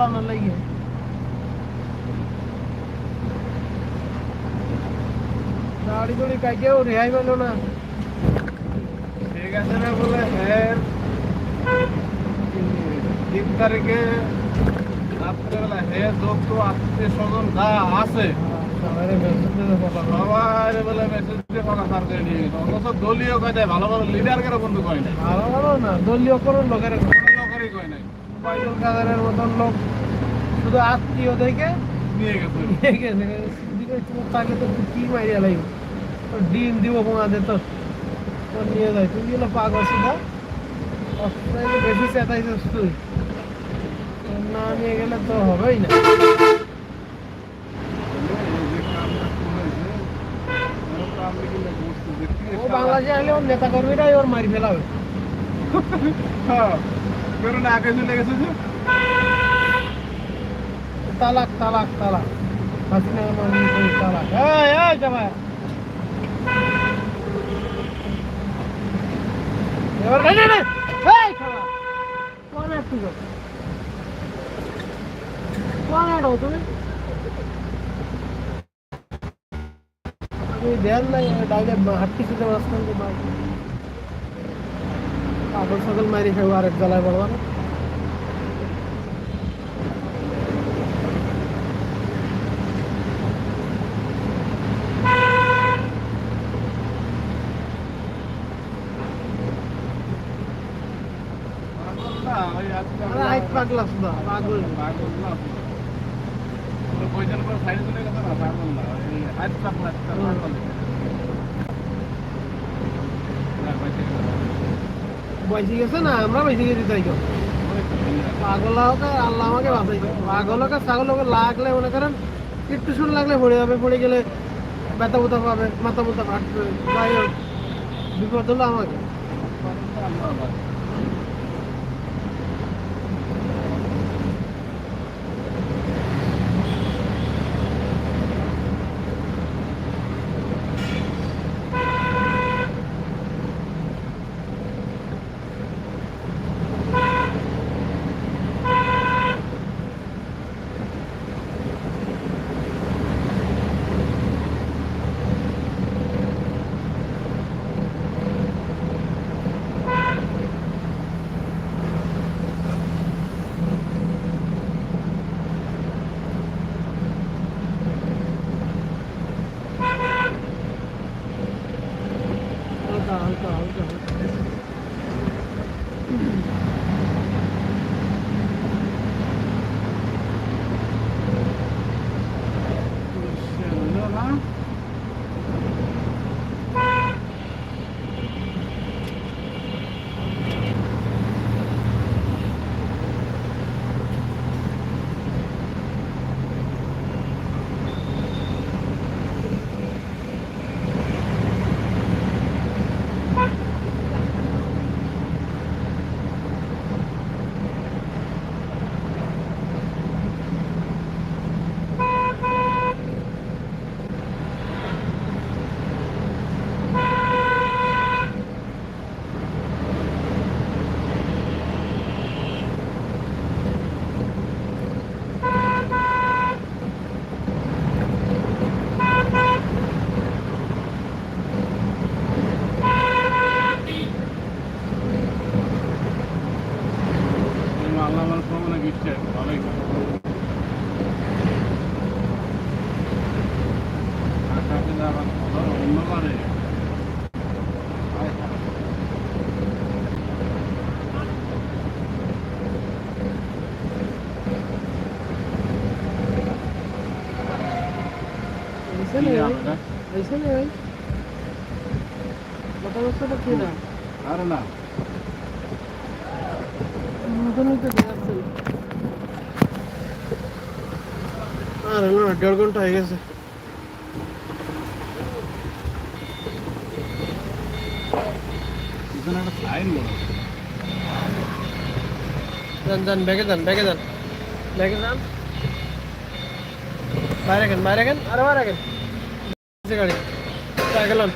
চালানোর লাগে। দাড়ি রেহাই পেল না। ঠিক আছে রে বলে হ্যাঁ তিন তারিখে রাত্রেবেলা হে যত আত্মীয় স্বজন যা আছে কথা বলো। মেসেজ দিয়ে কথা সার করে নিয়ে দলীয় কাজে ভালো ভালো লিডার করে বন্ধু কয় নাই। ভালো ভালো না দলীয় কোনো লোকের কয়জন কাদারের মতন লোক? শুধু আত্মীয় দেখে নিয়ে গেছে। নিয়ে গেছে। তাকে তো কি মারিয়া লাগবে তোর ডিম দিব তোমাদের তো। তোর নিয়ে যায়। তুই গেলে পাগল সুধা অস্ট্রেলিয়া বেশি চেতাইছিস তুই। না নিয়ে গেলে তো হবেই না। ও বাংলাদেশে আসলে ওর নেতা কর্মীরাই ওর মারি ফেলাবে। করোনা আগে চলে গেছে যে। তালাক তালাক তালাক। হাসিনা তালাক। এই এই জামাই। এবার না না এই খালা। কোন আড়ো তুমি তুমি ধ্যান ডাইলে হাঁটতে শুধু মাঝখান দিয়ে মার পাগল সকল মারি খাব আরেক জ্বালায় পড়বা না আরে আইত পাগলা শুধু পাগল পয়সার পর সাইডে চলে গেছে না পাগল না এই হাত পাগলা পাগল না বয়সে গেছে না, আমরা বেশি গেছি তাই কেউ? পাগল হোক আল্লাহ আমাকে বাঁচাইছে। পাগল হোক ছাগল হোক লাগলে মনে করেন, একটু শুন লাগলে পড়ে যাবে, পড়ে গেলে ব্যথা বুথা পাবে, মাথা বুথা ফাটবে বিপদ হলো আমাকে। あ、走う走う。そう、Arabanın konumuna geçeceğiz. Aleyküm. Onlar var ya. Versene ya. Versene ya. Bakalım sana bakıyor. Arına. আরে না দেড় ঘণ্টা হয়ে গেছে যান যান ব্যাগে যান ব্যাগে যান ব্যাগে যান বাইরে গেন বাইরে গেন আরে বাইরে গেন গাড়ি গেলাম